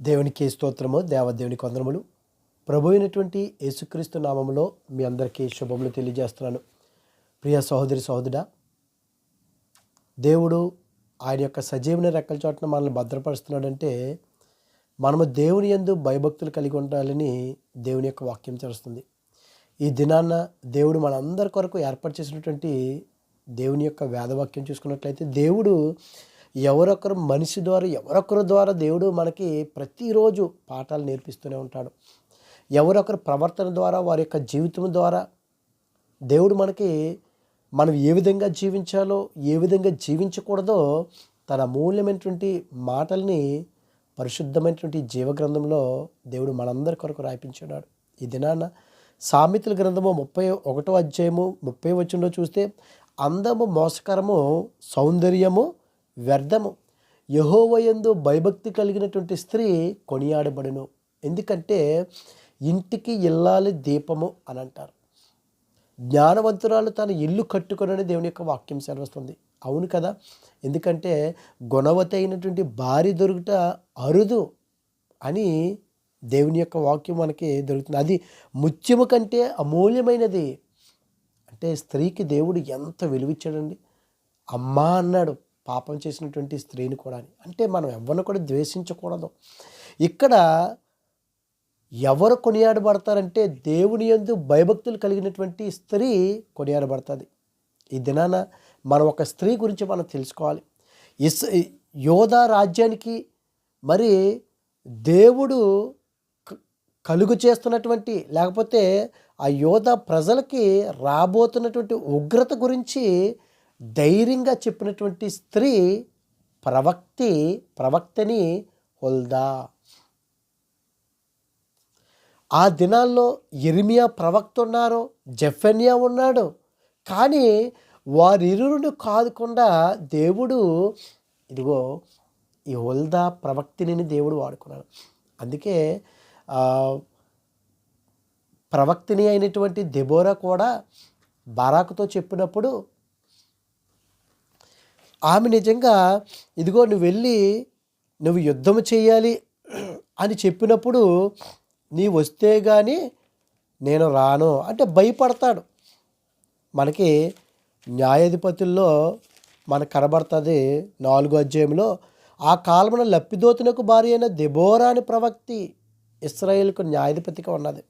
దేవునికి స్తోత్రము దేవదేవునికి వందనములు. ప్రభు అయినటువంటి యేసుక్రీస్తు నామంలో మీ అందరికీ శుభములు తెలియజేస్తున్నాను. ప్రియ సహోదరి సహోదరుడా దేవుడు ఆయన యొక్క సజీవన రెక్కల చోటన మనల్ని భద్రపరుస్తున్నాడంటే మనము దేవుని యందు భయభక్తులు కలిగి ఉండాలని దేవుని యొక్క వాక్యం చేస్తుంది ఈ దినాన్న దేవుడు మనందరి కొరకు ఏర్పాటు చేసినటువంటి దేవుని యొక్క వేదవాక్యం చూసుకున్నట్లయితే దేవుడు ఎవరొకరు మనిషి ద్వారా ఎవరొకరి ద్వారా దేవుడు మనకి ప్రతిరోజు పాఠాలు నేర్పిస్తూనే ఉంటాడు. ఎవరొకరు ప్రవర్తన ద్వారా వారి యొక్క జీవితం ద్వారా దేవుడు మనకి మనం ఏ విధంగా జీవించాలో ఏ విధంగా జీవించకూడదో తన అమూల్యమైనటువంటి మాటల్ని పరిశుద్ధమైనటువంటి జీవగ్రంథంలో దేవుడు మనందరి కొరకు రాయించున్నాడు. ఈ దినాన సామెతల గ్రంథము ముప్పై ఒకటో అధ్యాయము ముప్పై వచ్చిందో చూస్తే అందము మోసకరము సౌందర్యము వ్యర్థము. యహోవయందు భయభక్తి కలిగినటువంటి స్త్రీ కొనియాడబడును. ఎందుకంటే ఇంటికి ఇల్లాలి దీపము అని అంటారు. జ్ఞానవంతురాలు తన ఇల్లు కట్టుకునని దేవుని యొక్క వాక్యం సెలవుస్తుంది. అవును కదా? ఎందుకంటే గుణవతి అయినటువంటి భార్య దొరుకుట అరుదు అని దేవుని యొక్క వాక్యం మనకి దొరుకుతుంది. అది ముత్యము కంటే అమూల్యమైనది. అంటే స్త్రీకి దేవుడు ఎంత విలువిచ్చాడండి? అమ్మా అన్నాడు. పాపం చేసినటువంటి స్త్రీని కూడా అని. అంటే మనం ఎవరిని కూడా ద్వేషించకూడదు. ఇక్కడ ఎవరు కొనియాడబడతారంటే దేవుని యందు భయభక్తులు కలిగినటువంటి స్త్రీ కొనియాడబడుతుంది. ఈ దినాన మనం ఒక స్త్రీ గురించి మనం తెలుసుకోవాలి. ఇస్ యోధా రాజ్యానికి మరి దేవుడు కలుగు చేస్తున్నటువంటి లేకపోతే ఆ యోధ ప్రజలకి రాబోతున్నటువంటి ఉగ్రత గురించి ధైర్యంగా చెప్పినటువంటి స్త్రీ ప్రవక్తి ప్రవక్తని హొల్దా. ఆ దినాల్లో ఎరిమియా ప్రవక్త ఉన్నారు జెఫెనియా ఉన్నాడు. కానీ వారిరువును కాదుకుండా దేవుడు ఇదిగో ఈ హొల్దా ప్రవక్తిని దేవుడు వాడుకున్నాడు. అందుకే ప్రవక్తిని అయినటువంటి దెబోరా కూడా బారాకుతో చెప్పినప్పుడు ఆమె నిజంగా ఇదిగో నువ్వు వెళ్ళి నువ్వు యుద్ధం చేయాలి అని చెప్పినప్పుడు నీ వస్తే కానీ నేను రాను అంటే భయపడతాడు. మనకి న్యాయాధిపతుల్లో మనకు కనబడుతుంది నాలుగో అధ్యాయంలో ఆ కాలమున లప్పిదోతునకు భార్య అయిన దెబోరా ప్రవక్తి ఇస్రాయేల్కు న్యాయాధిపతిగా ఉన్నది.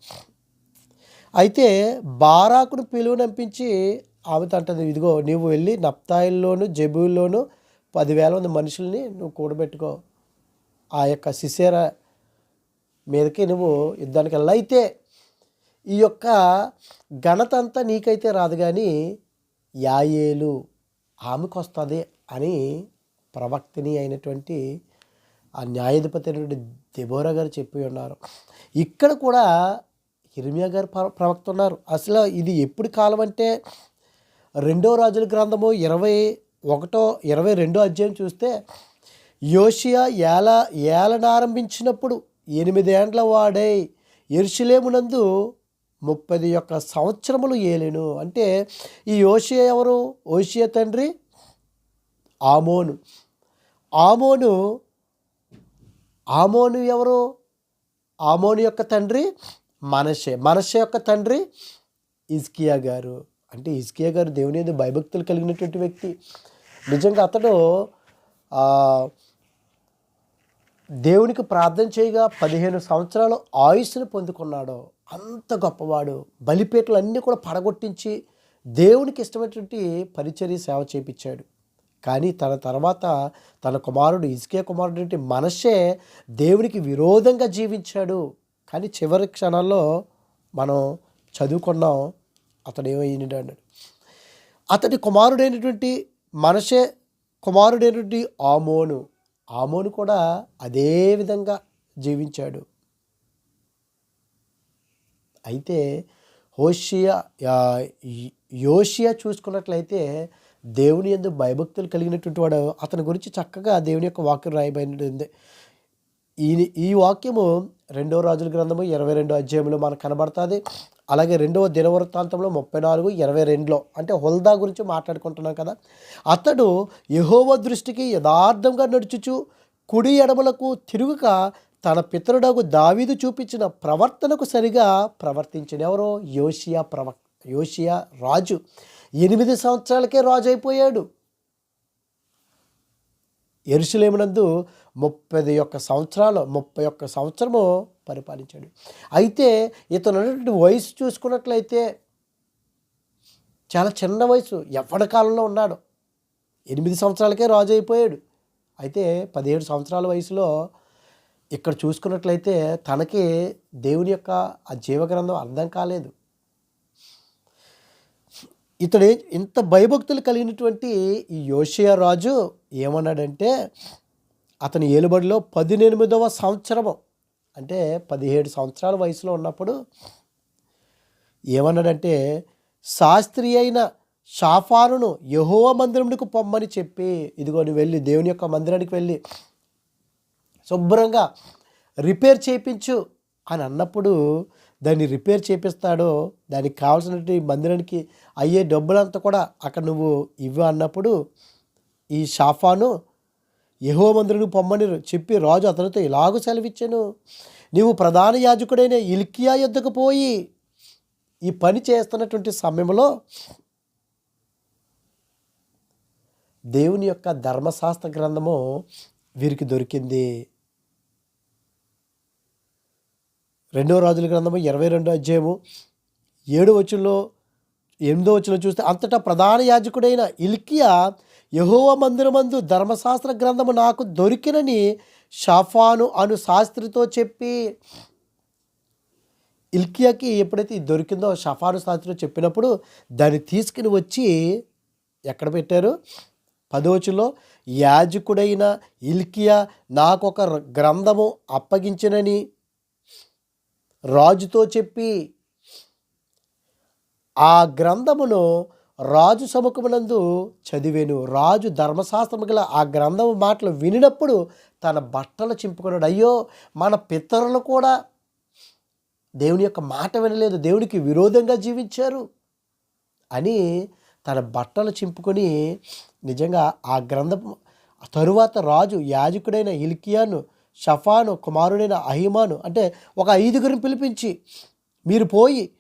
అయితే బారాకును పిలువనంపించి ఆమెతో అంటది ఇదిగో నీవు వెళ్ళి నప్తాయిల్లోను జబూల్లోను పదివేల మంది మనుషుల్ని నువ్వు కూడబెట్టుకో. ఆ యొక్క శిశేర మీదకి నువ్వు యుద్ధానికి వెళ్ళైతే అయితే ఈ యొక్క ఘనత అంతా నీకైతే రాదు కానీ యాయేలు ఆమెకు వస్తుంది అని ప్రవక్తిని అయినటువంటి ఆ న్యాయాధిపతి అయినటువంటి దెబోరా గారు చెప్పి ఉన్నారు. ఇక్కడ కూడా హిర్మియా గారు ప్రవక్త ఉన్నారు. అసలు ఇది ఎప్పుడు కాలం అంటే రెండో రాజుల గ్రంథము ఇరవై ఒకటో ఇరవై రెండో అధ్యాయం చూస్తే యోషియా ఏల ఏలనారంభించినప్పుడు ఎనిమిదేండ్ల వాడై ఎరుషులేమునందు ముప్పది యొక్క సంవత్సరములు ఏలేను. అంటే ఈ యోషియా ఎవరు? ఓషియా తండ్రి ఆమోను. ఆమోను ఆమోను ఎవరు? ఆమోను యొక్క తండ్రి మనషే. మనషే యొక్క తండ్రి ఇజ్కియా గారు. అంటే ఇజ్కియా గారు దేవుని మీద భయభక్తులు కలిగినటువంటి వ్యక్తి. నిజంగా అతడు దేవునికి ప్రార్థన చేయగా పదిహేను సంవత్సరాలు ఆయుస్సును పొందుకున్నాడు అంత గొప్పవాడు. బలిపేటలు అన్నీ కూడా పడగొట్టించి దేవునికి ఇష్టమైనటువంటి పరిచర్య సేవ చేపించాడు. కానీ తన తర్వాత తన కుమారుడు ఇసుకే కుమారుడు మనషే దేవునికి విరోధంగా జీవించాడు. కానీ చివరి క్షణాల్లో మనం చదువుకున్నాం అతడు ఏమైంది అన్నాడు అతడి కుమారుడైనటువంటి మనషే కుమారుడైనటువంటి ఆమోను ఆమోను కూడా అదే విధంగా జీవించాడు. అయితే హోషియా యోషియా చూసుకున్నట్లయితే దేవుని ఎందు భయభక్తులు కలిగినటువంటి వాడు. అతని గురించి చక్కగా దేవుని యొక్క వాక్యం రాయబడింది. ఈ ఈ వాక్యము రెండో రాజుల గ్రంథము ఇరవై రెండో అధ్యాయంలో మనకు కనబడుతుంది. అలాగే రెండవ దినవృత్తాంతంలో ముప్పై నాలుగు ఇరవై రెండులో అంటే హుల్దా గురించి మాట్లాడుకుంటున్నాం కదా. అతడు యహోవ దృష్టికి యథార్థంగా నడుచుచు కుడి ఎడమలకు తిరుగుక తన పితరుడకు దావీదు చూపించిన ప్రవర్తనకు సరిగా ప్రవర్తించిన ఎవరో? యోషియా ప్రవ యోషియా రాజు. ఎనిమిది సంవత్సరాలకే రాజు అయిపోయాడు ఎరుసలేమునందు ముప్పై ఒక్క సంవత్సరాలు ముప్పై ఒక్క సంవత్సరము పరిపాలించాడు. అయితే ఇతను ఉన్నటువంటి వయసు చూసుకున్నట్లయితే చాలా చిన్న వయసు ఎవరి కాలంలో ఉన్నాడు? ఎనిమిది సంవత్సరాలకే రాజు అయిపోయాడు. అయితే పదిహేడు సంవత్సరాల వయసులో ఇక్కడ చూసుకున్నట్లయితే తనకి దేవుని యొక్క ఆ జీవగ్రంథం అర్థం కాలేదు. ఇతడే ఇంత భయభక్తులు కలిగినటువంటి ఈ యోషియా రాజు ఏమన్నాడంటే అతని ఏలుబడిలో పదినెనిమిదవ సంవత్సరము. అంటే పదిహేడు సంవత్సరాల వయసులో ఉన్నప్పుడు ఏమన్నాడంటే శాస్త్రి అయిన షాఫారును యహోవ మందిరమునికి పొమ్మని చెప్పి ఇదిగో నువ్వు వెళ్ళి దేవుని యొక్క మందిరానికి వెళ్ళి శుభ్రంగా రిపేర్ చేయించు అని అన్నప్పుడు దాన్ని రిపేర్ చేపిస్తాడో దానికి కావాల్సినటువంటి మందిరానికి అయ్యే డబ్బులంతా కూడా అక్కడ నువ్వు ఇవ్వు అన్నప్పుడు ఈ షాఫాను యహో మందిరం పొమ్మని చెప్పి రాజు అతనితో ఇలాగ సెలవిచ్చాను. నీవు ప్రధాన యాజకుడైన ఇల్కియా ఎద్దుకు పోయి ఈ పని చేస్తున్నటువంటి సమయంలో దేవుని యొక్క ధర్మశాస్త్ర గ్రంథము వీరికి దొరికింది. రెండవ రాజుల గ్రంథము ఇరవై రెండో అధ్యాయము ఏడు వచ్చుల్లో ఎనిమిదో వచ్చిన చూస్తే అంతటా ప్రధాన యాజకుడైన ఇల్కియా యహోవ మందిరమందు ధర్మశాస్త్ర గ్రంథము నాకు దొరికినని షాఫాను అను శాస్త్రితో చెప్పి ఇల్కియాకి ఎప్పుడైతే దొరికిందో షఫాను శాస్త్రి చెప్పినప్పుడు దాన్ని తీసుకుని వచ్చి ఎక్కడ పెట్టారు? పదోచులో యాజకుడైన ఇల్కియా నాకు ఒక గ్రంథము అప్పగించినని రాజుతో చెప్పి ఆ గ్రంథమును రాజు సముఖమునందు చదివాను. రాజు ధర్మశాస్త్రము గల ఆ గ్రంథము మాటలు వినినప్పుడు తన బట్టలు చింపుకున్నాడు అయ్యో మన పితరులు కూడా దేవుని యొక్క మాట వినలేదు. దేవునికి విరోధంగా జీవించారు అని తన బట్టలు చింపుకొని నిజంగా ఆ గ్రంథం తరువాత రాజు యాజకుడైన ఇల్కియాను షఫాను కుమారుడైన అహిమాను అంటే ఒక ఐదుగురిని పిలిపించి మీరు పోయి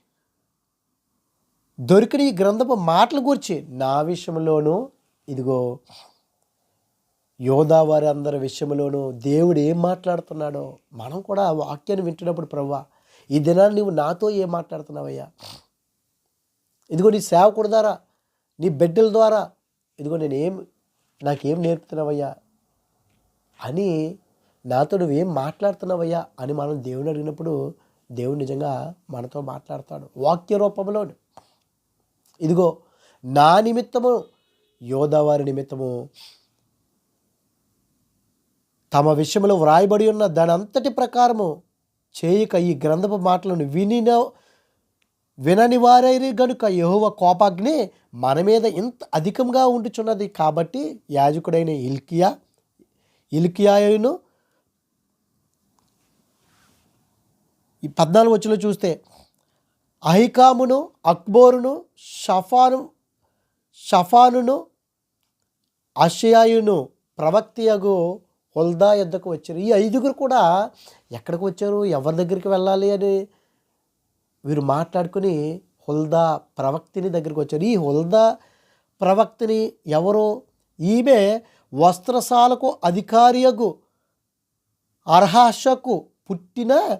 దొరికిన ఈ గ్రంథపు మాటల గురించి నా విషయంలోనూ ఇదిగో యోధా వారి అందరి విషయంలోనూ దేవుడు ఏం మాట్లాడుతున్నాడో మనం కూడా ఆ వాక్యాన్ని వింటున్నప్పుడు ప్రవ్వా ఈ దినాన్ని నువ్వు నాతో ఏం మాట్లాడుతున్నావయ్యా? ఇదిగో నీ సేవకుడు ద్వారా నీ బిడ్డల ద్వారా ఇదిగో నేనేం నాకేం నేర్పుతున్నావయ్యా? అని నాతో నువ్వేం మాట్లాడుతున్నావయ్యా? అని మనం దేవుని అడిగినప్పుడు దేవుడు నిజంగా మనతో మాట్లాడతాడు. వాక్య రూపంలో ఇదిగో నా నిమిత్తము యోధవారి నిమిత్తము తమ విషయంలో వ్రాయబడి ఉన్న దాని అంతటి ప్రకారము చేయక ఈ గ్రంథపు మాటలను వినిన వినని వారైరి గనుక యహోవ కోపాగ్ని మన మీద ఇంత అధికంగా ఉంటుచున్నది కాబట్టి యాజకుడైన ఇల్కియా ఇల్కియాయును ఈ పద్నాలుగు వచ్చిలో చూస్తే అహికామును అక్బోరును షఫాను షఫానును అషయాయును ప్రవక్తియగు హుల్దా యుద్ధకు వచ్చారు. ఈ ఐదుగురు కూడా ఎక్కడికి వచ్చారు? ఎవరి దగ్గరికి వెళ్ళాలి అని వీరు మాట్లాడుకుని హుల్దా ప్రవక్తిని దగ్గరికి వచ్చారు. ఈ హుల్దా ప్రవక్తిని ఎవరు? ఈమె వస్త్రశాలకు అధికారియగు అర్హాషకు పుట్టిన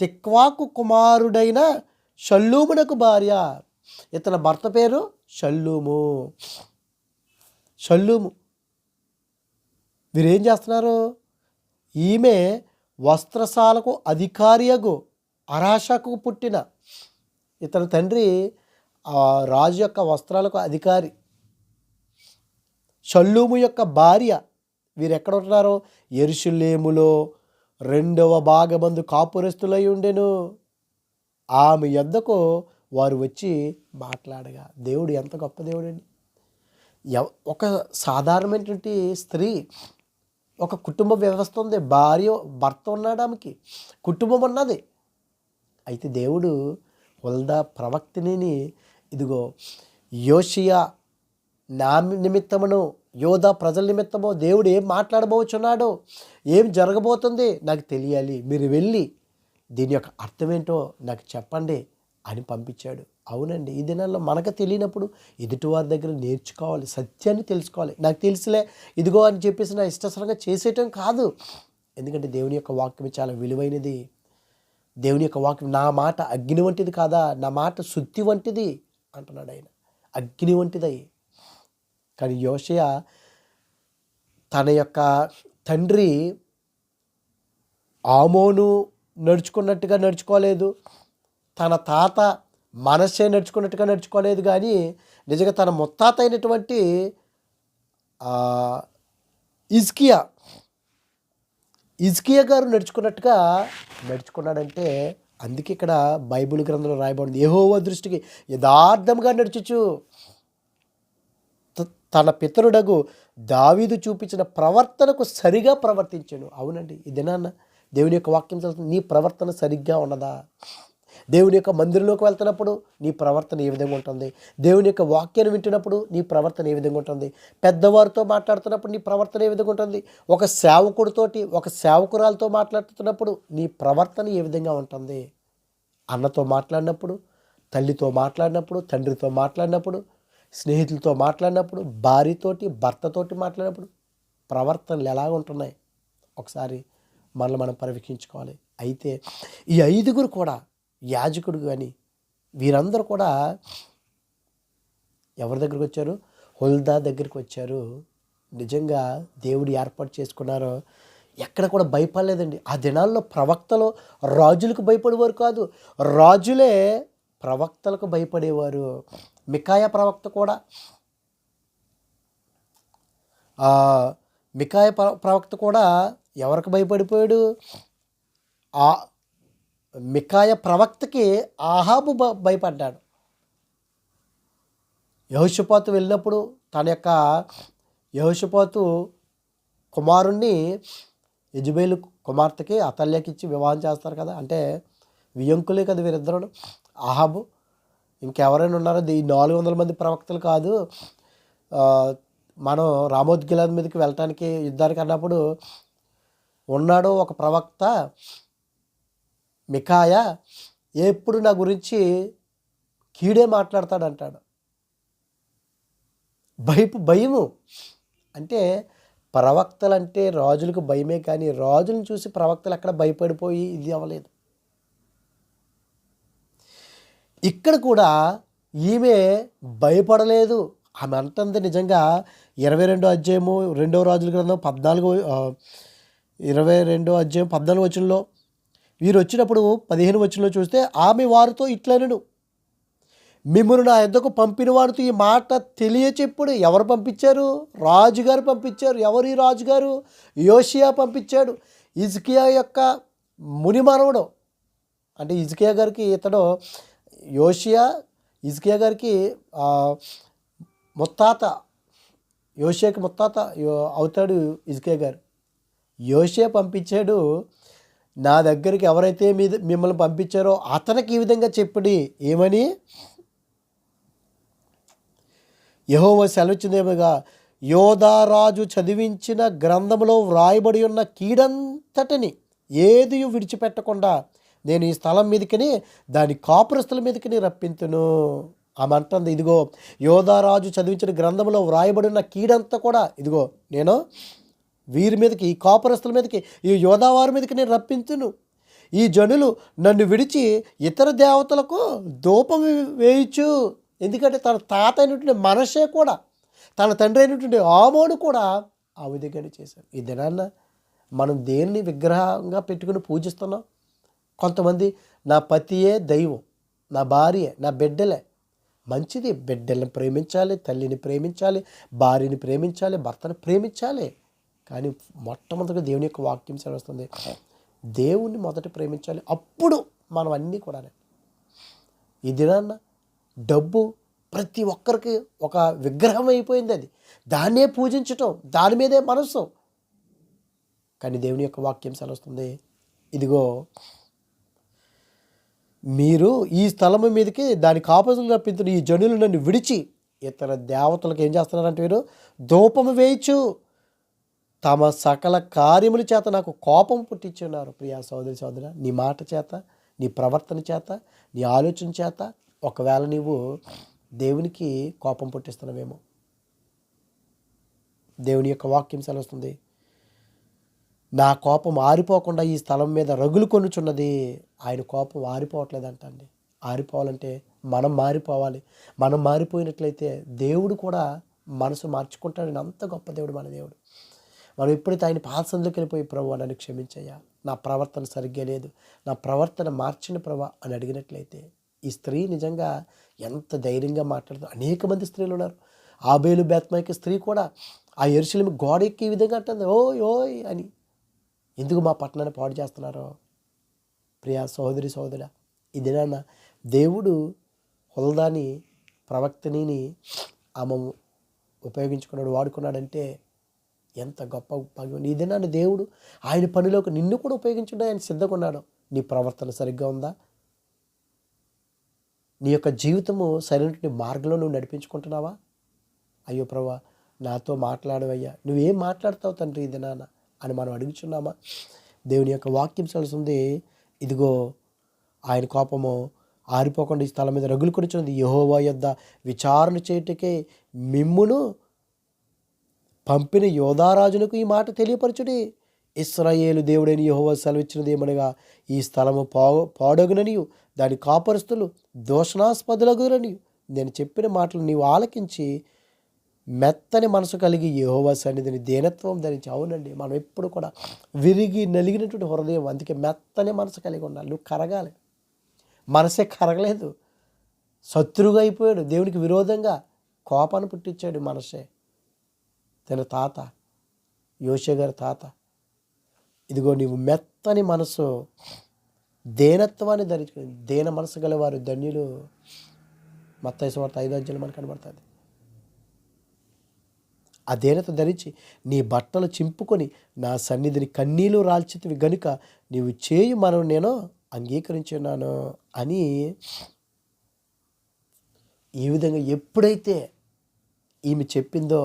తిక్వాకు కుమారుడైన షల్లూమునకు భార్య. ఇతని భర్త పేరు షల్లూము. షల్లూము. వీరేం చేస్తున్నారు? ఈమె వస్త్రశాలకు అధికారియగు అరాషకు పుట్టిన. ఇతని తండ్రి రాజు యొక్క వస్త్రాలకు అధికారి. షల్లూము యొక్క భార్య. వీరు ఎక్కడ ఉంటున్నారు? ఎరుషులేములో రెండవ భాగమందు కాపురస్తులై ఉండెను. ఆమె యొద్దకు వారు వచ్చి మాట్లాడగా దేవుడు ఎంత గొప్ప దేవుడండి ఒక సాధారణమైనటువంటి స్త్రీ ఒక కుటుంబ వ్యవస్థ ఉంది. భార్య భర్త ఉన్నాడు ఆమెకి. కుటుంబం ఉన్నది. అయితే దేవుడు వల్దా ప్రవక్తిని ఇదిగో యోషియా నా నిమిత్తమును యోధా ప్రజల నిమిత్తమో దేవుడు ఏం మాట్లాడబోచున్నాడో ఏం జరగబోతుంది నాకు తెలియాలి. మీరు వెళ్ళి దీని యొక్క అర్థం ఏంటో నాకు చెప్పండి అని పంపించాడు. అవునండి ఈ దినాల్లో మనకు తెలియనప్పుడు ఎదుటివారి దగ్గర నేర్చుకోవాలి సత్యాన్ని తెలుసుకోవాలి. నాకు తెలుసులే ఇదిగో అని చెప్పేసి నా ఇష్టసరంగా చేసేయటం కాదు. ఎందుకంటే దేవుని యొక్క వాక్యం చాలా విలువైనది. దేవుని యొక్క వాక్యం నా మాట అగ్ని వంటిది కాదా? నా మాట శుద్ధి వంటిది? అంటున్నాడు ఆయన. అగ్ని వంటిది. కానీ యోషయ తన యొక్క తండ్రి ఆమోను నడుచుకున్నట్టుగా నడుచుకోలేదు. తన తాత మనసే నడుచుకున్నట్టుగా నడుచుకోలేదు కానీ నిజంగా తన ముత్తాత అయినటువంటి ఇజ్కియా ఇజ్కియా గారు నడుచుకున్నట్టుగా నడుచుకున్నాడంటే అందుకే ఇక్కడ బైబిల్ గ్రంథంలో రాయబడింది. ఏహోవ దృష్టికి యథార్థంగా నడుచుచు. త- తన పితరుడగు దావీదు చూపించిన ప్రవర్తనకు సరిగా ప్రవర్తించాను. అవునండి ఇదేనా దినాన్న దేవుని యొక్క వాక్యం చదువుతుంది నీ ప్రవర్తన సరిగ్గా ఉన్నదా? దేవుని యొక్క మందిరంలోకి వెళ్తున్నప్పుడు నీ ప్రవర్తన ఏ విధంగా ఉంటుంది? దేవుని యొక్క వాక్యాన్ని వింటున్నప్పుడు నీ ప్రవర్తన ఏ విధంగా ఉంటుంది? పెద్దవారితో మాట్లాడుతున్నప్పుడు నీ ప్రవర్తన ఏ విధంగా ఉంటుంది? ఒక సేవకుడితోటి ఒక సేవకురాలతో మాట్లాడుతున్నప్పుడు నీ ప్రవర్తన ఏ విధంగా ఉంటుంది? అన్నతో మాట్లాడినప్పుడు తల్లితో మాట్లాడినప్పుడు తండ్రితో మాట్లాడినప్పుడు స్నేహితులతో మాట్లాడినప్పుడు భార్యతోటి భర్తతోటి మాట్లాడినప్పుడు ప్రవర్తనలు ఎలా ఉంటున్నాయి? ఒకసారి మనల్ని మనం పరీక్షించుకోవాలి అయితే ఈ ఐదుగురు కూడా యాజకుడు కానీ వీరందరూ కూడా ఎవరి దగ్గరికి వచ్చారు? హుల్దా దగ్గరికి వచ్చారు. నిజంగా దేవుడు ఏర్పాటు చేసుకున్నారో ఎక్కడ కూడా భయపడలేదండి. ఆ దినాల్లో ప్రవక్తలు రాజులకు భయపడేవారు కాదు. రాజులే ప్రవక్తలకు భయపడేవారు. మికాయ ప్రవక్త కూడా. మికాయ ప్రవక్త కూడా ఎవరికి భయపడిపోయాడు? ఆ మికాయ ప్రవక్తకి ఆహాబు భ భయపడ్డాడు. యహోషపాతు వెళ్ళినప్పుడు తన యొక్క యహోషపాతు కుమారుణ్ణి యజుబేలు కుమార్తెకి అతల్యకి ఇచ్చి వివాహం చేస్తారు కదా. అంటే వియంకులే కదా వీరిద్దరు. ఆహాబు ఇంకెవరైనా ఉన్నారో? ఈ నాలుగు వందల మంది ప్రవక్తలు కాదు. మనం రామోద్గిలాద్ మీదకి వెళ్ళటానికి యుద్ధానికి అన్నప్పుడు ఉన్నాడు ఒక ప్రవక్త మికాయ ఎప్పుడు నా గురించి కీడే మాట్లాడతాడు అంటాడు భయపు భయము. అంటే ప్రవక్తలు అంటే రాజులకు భయమే కానీ రాజులను చూసి ప్రవక్తలు ఎక్కడ భయపడిపోయి ఇది అవ్వలేదు. ఇక్కడ కూడా ఈమె భయపడలేదు. ఆమె అంటుంది నిజంగా ఇరవై రెండో అధ్యాయము రెండవ రాజుల గ్రంథం పద్నాలుగో ఇరవై రెండో అధ్యాయం పద్నాలుగు వచనంలో వీరు వచ్చినప్పుడు పదిహేను వచనంలో చూస్తే ఆమె వారితో ఇట్లనను మిమ్మల్ని నా యొద్దకు పంపిన వారితో ఈ మాట తెలియచెప్పుడు ఎవరు పంపించారు? రాజుగారు పంపించారు. ఎవరు ఈ రాజుగారు? యోషియా పంపించాడు. ఇజ్కియా యొక్క ముని అంటే ఇజ్కియా గారికి ఇతడు యోషియా ఇజ్కియా గారికి ముత్తాత యోషియాకి ముత్తాత యో- అవుతాడు ఇజ్కియా గారు. యోషే పంపించాడు నా దగ్గరికి ఎవరైతే మీద మిమ్మల్ని పంపించారో అతనికి ఈ విధంగా చెప్పుడి. ఏమని? యహోవ సెలవిచ్చిందేమోగా యోధారాజు చదివించిన గ్రంథంలో వ్రాయబడి ఉన్న కీడంతటిని ఏది విడిచిపెట్టకుండా నేను ఈ స్థలం మీదకిని దాని కాపురస్తుల మీదకిని రప్పింతును. ఆమె అంటుంది ఇదిగో యోధారాజు చదివించిన గ్రంథంలో వ్రాయబడి ఉన్న కీడంతా కూడా ఇదిగో నేను వీరి మీదకి ఈ కాపురస్తుల మీదకి ఈ యోధావారి మీదకి నేను రప్పించును. ఈ జనులు నన్ను విడిచి ఇతర దేవతలకు ధూపం వేయచ్చు ఎందుకంటే తన తాత అయినటువంటి మనషే కూడా తన తండ్రి అయినటువంటి ఆమోను కూడా ఆ విధంగానే చేశారు. ఈ దినాన్న మనం దేన్ని విగ్రహంగా పెట్టుకుని పూజిస్తున్నాం? కొంతమంది నా పతియే దైవం నా భార్యే నా బిడ్డలే. మంచిది బిడ్డలను ప్రేమించాలి తల్లిని ప్రేమించాలి భార్యని ప్రేమించాలి భర్తను ప్రేమించాలి. కానీ మొట్టమొదటిగా దేవుని యొక్క వాక్యం సెలవుస్తుంది. దేవుణ్ణి మొదట ప్రేమించాలి. అప్పుడు మనం అన్నీ కూడా ఈ దినాన్న డబ్బు ప్రతి ఒక్కరికి ఒక విగ్రహం అయిపోయింది అది. దాన్నే పూజించటం దాని మీదే మనసు. కానీ దేవుని యొక్క వాక్యం సెలవుస్తుంది. ఇదిగో మీరు ఈ స్థలం మీదకి దాని కాపసులు తప్పించిన ఈ జనులు నన్ను విడిచి ఇతర దేవతలకు ఏం చేస్తున్నారంటే వీరు? ధూపము వేయచ్చు. తమ సకల కార్యముల చేత నాకు కోపం పుట్టించున్నారు ప్రియా సోదరి సోదర నీ మాట చేత నీ ప్రవర్తన చేత నీ ఆలోచన చేత ఒకవేళ నీవు దేవునికి కోపం పుట్టిస్తున్నావేమో దేవుని యొక్క వాక్యం సెలవుస్తుంది. నా కోపం ఆరిపోకుండా ఈ స్థలం మీద రగులు కొనుచున్నది. ఆయన కోపం ఆరిపోవట్లేదంటండి ఆరిపోవాలంటే మనం మారిపోవాలి. మనం మారిపోయినట్లయితే దేవుడు కూడా మనసు మార్చుకుంటాడని అంత గొప్ప దేవుడు మన దేవుడు. మనం ఎప్పుడైతే ఆయన పాదసందులోకి వెళ్ళిపోయి ప్రభు నన్ను క్షమించయ్యా నా ప్రవర్తన సరిగ్గా లేదు నా ప్రవర్తన మార్చిన ప్రభా అని అడిగినట్లయితే ఈ స్త్రీ నిజంగా ఎంత ధైర్యంగా మాట్లాడుతుంది. అనేక మంది స్త్రీలు ఉన్నారు. ఆబేలు బేత్మైకి స్త్రీ కూడా ఆ ఎరుసలేమి గోడ ఎక్కే విధంగా అంటుంది ఓయ్ ఓయ్ అని. ఎందుకు మా పట్టణాన్ని పాడు చేస్తున్నారో? ప్రియా సహోదరి సహోదర ఇది నాన్న దేవుడు హుల్దాని ప్రవక్తనిని ఆమె ఉపయోగించుకున్నాడు వాడుకున్నాడంటే ఎంత గొప్ప భాగ్యం నీ దినాన్ని దేవుడు ఆయన పనిలోకి నిన్ను కూడా ఉపయోగించడం ఆయన సిద్ధకున్నాడు నీ ప్రవర్తన సరిగ్గా ఉందా? నీ యొక్క జీవితము సరైనటువంటి మార్గంలో నువ్వు నడిపించుకుంటున్నావా? అయ్యో ప్రభా నాతో మాట్లాడవయ్యా. నువ్వేం మాట్లాడతావు తండ్రి ఇది నాన్న అని మనం అడుగుచున్నామా? దేవుని యొక్క వాక్యం చదువుతుంది ఇదిగో ఆయన కోపము ఆరిపోకుండా ఈ స్థలం మీద రగులు కొడుచున్నది యహోవా యొద్ద విచారణ చేయుటకే మిమ్మును పంపిన యోధారాజునకు ఈ మాట తెలియపరచుడి. ఇస్రాయేలు దేవుడైన యహోవా సెలవిచ్చినదేమనగా ఈ స్థలము పా పాడగుననియు దాని కాపరిస్తులు దోషణాస్పదులగునని నేను చెప్పిన మాటలు నీవు ఆలకించి మెత్తని మనసు కలిగి యహోవా సన్నిధిని దీనత్వం ధరించి అవునండి. మనం ఎప్పుడు కూడా విరిగి నలిగినటువంటి హృదయం అందుకే మెత్తని మనసు కలిగి ఉండాలి. నువ్వు కరగాలి. మనసే కరగలేదు. శత్రువుగా అయిపోయాడు. దేవునికి విరోధంగా కోపాన్ని పుట్టించాడు మనసే. తన తాత యోష గారి తాత ఇదిగో నీవు మెత్తని మనసు దేనత్వాన్ని ధరించుకుని దేన మనసు గలవారు ధన్యులు. మత్తైసు వార్త ఐదు అంచెలు మనకు కనబడుతుంది. ఆ దేనత ధరించి నీ బట్టలు చింపుకొని నా సన్నిధిని కన్నీలు రాల్చితివి గనుక నీవు చేయు మనం నేను అంగీకరించున్నాను అని ఈ విధంగా ఎప్పుడైతే ఈమె చెప్పిందో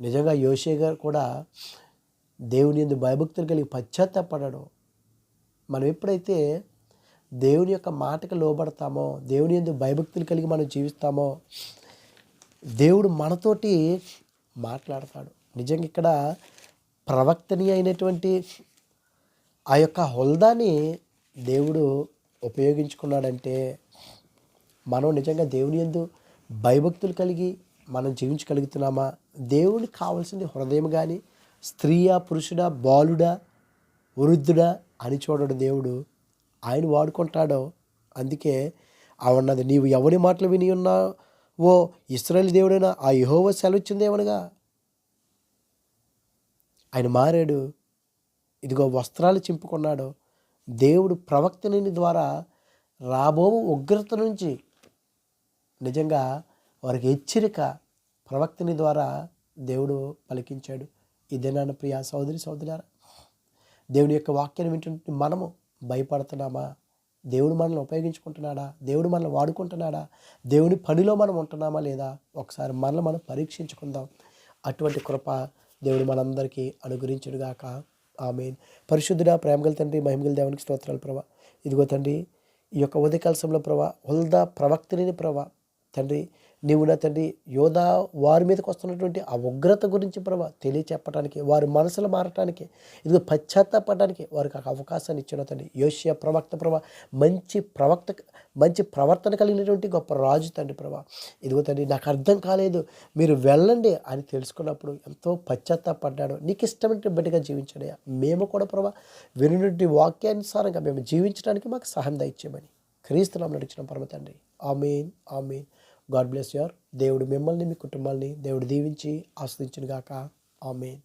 నిజంగా యోషే గారు కూడా దేవుని ఎందు భయభక్తులు కలిగి పశ్చాత్తాపడడం మనం ఎప్పుడైతే దేవుని యొక్క మాటకు లోబడతామో దేవుని ఎందు భయభక్తులు కలిగి మనం జీవిస్తామో దేవుడు మనతోటి మాట్లాడతాడు. నిజంగా ఇక్కడ ప్రవక్తని అయినటువంటి ఆ యొక్క హోల్దాని దేవుడు ఉపయోగించుకున్నాడంటే మనం నిజంగా దేవుని ఎందు భయభక్తులు కలిగి మనం జీవించగలుగుతున్నామా? దేవునికి కావాల్సింది హృదయం కానీ స్త్రీయా పురుషుడా బాలుడా వృద్ధుడా అని చూడడు దేవుడు. ఆయన వాడుకుంటాడో? అందుకే అవన్నది నీవు ఎవరి మాటలు విని ఉన్నా ఓ ఇస్రాయల్ దేవుడైనా ఆ యహోవ సెలవిచ్చింది ఏమనగా? ఆయన మారాడు. ఇదిగో వస్త్రాలు చింపుకున్నాడు. దేవుడు ప్రవక్తని ద్వారా రాబో ఉగ్రత నుంచి నిజంగా వారికి హెచ్చరిక ప్రవక్తని ద్వారా దేవుడు పలికించాడు. ఇదేనా ప్రియ సోదరి సోదరులారా దేవుని యొక్క వాక్యాన్ని వింటుంటే మనము భయపడుతున్నామా? దేవుడు మనల్ని ఉపయోగించుకుంటున్నాడా? దేవుడు మనల్ని వాడుకుంటున్నాడా? దేవుని పనిలో మనం ఉంటున్నామా లేదా? ఒకసారి మనల్ని మనం పరీక్షించుకుందాం. అటువంటి కృప దేవుడు మనందరికీ అనుగ్రహించుడుగాక ఆమె పరిశుద్ధుడా ప్రేమగల తండ్రి మహిమగల దేవునికి స్తోత్రాలు ప్రభా. ఇదిగో తండ్రి ఈ యొక్క ఉదయకాల సమయంలో ప్రభా హుల్దా ప్రవక్తిని ప్రభా తండ్రి నీవు నా తండ్రి యోధా వారి మీదకి వస్తున్నటువంటి ఆ ఉగ్రత గురించి ప్రభా తెలియచెప్పడానికి వారి మనసులు మారటానికి ఇదిగో పశ్చాత్తాపడడానికి వారికి అవకాశాన్ని ఇచ్చిన తండ్రి. యోషియా ప్రవక్త ప్రభా మంచి ప్రవక్త మంచి ప్రవర్తన కలిగినటువంటి గొప్ప రాజు తండ్రి ప్రభా. ఇదిగో తండ్రి నాకు అర్థం కాలేదు మీరు వెళ్ళండి అని తెలుసుకున్నప్పుడు ఎంతో పశ్చాత్తాపడ్డాడు నీకు ఇష్టమైన బిడ్డగా జీవించాడు మేము కూడా ప్రభా వినటువంటి వాక్యానుసారంగా మేము జీవించడానికి మాకు సహాయం దయచేయమని క్రీస్తునామం నడిచిన పరమ తండ్రి. Amen amen. God bless your. దేవుడు మిమ్మల్ని మీ కుటుంబాన్ని దేవుడు దీవించి ఆస్వాదించిన గాక ఆమెన్.